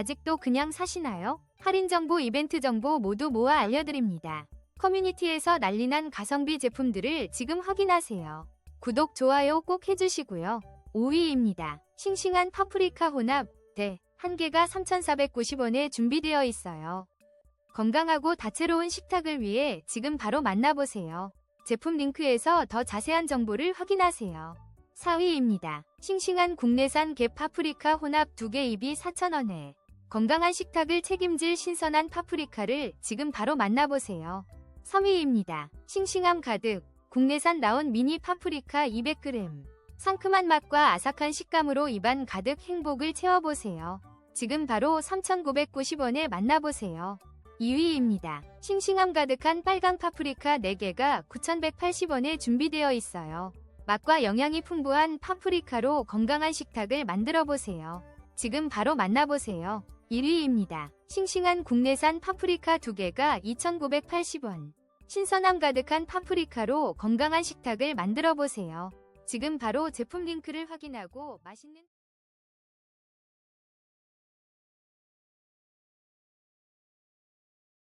아직도 그냥 사시나요? 할인 정보, 이벤트 정보 모두 모아 알려드립니다. 커뮤니티에서 난리난 가성비 제품들을 지금 확인하세요. 구독, 좋아요 꼭 해주시고요. 5위입니다. 싱싱한 파프리카 혼합, 대, 한 개가 3,490원에 준비되어 있어요. 건강하고 다채로운 식탁을 위해 지금 바로 만나보세요. 제품 링크에서 더 자세한 정보를 확인하세요. 4위입니다. 싱싱한 국내산 개 파프리카 혼합 2개 입이 4,000원에 건강한 식탁을 책임질 신선한 파프리카를 지금 바로 만나보세요. 3위입니다. 싱싱함 가득 국내산 나온 미니 파프리카 200g 상큼한 맛과 아삭한 식감으로 입안 가득 행복을 채워보세요. 지금 바로 3,990원에 만나보세요. 2위입니다. 싱싱함 가득한 빨강 파프리카 4개가 9,180원에 준비되어 있어요. 맛과 영양이 풍부한 파프리카로 건강한 식탁을 만들어 보세요. 지금 바로 만나보세요. 1위입니다. 싱싱한 국내산 파프리카 2개가 2,980원. 신선함 가득한 파프리카로 건강한 식탁을 만들어 보세요. 지금 바로 제품 링크를 확인하고 맛있는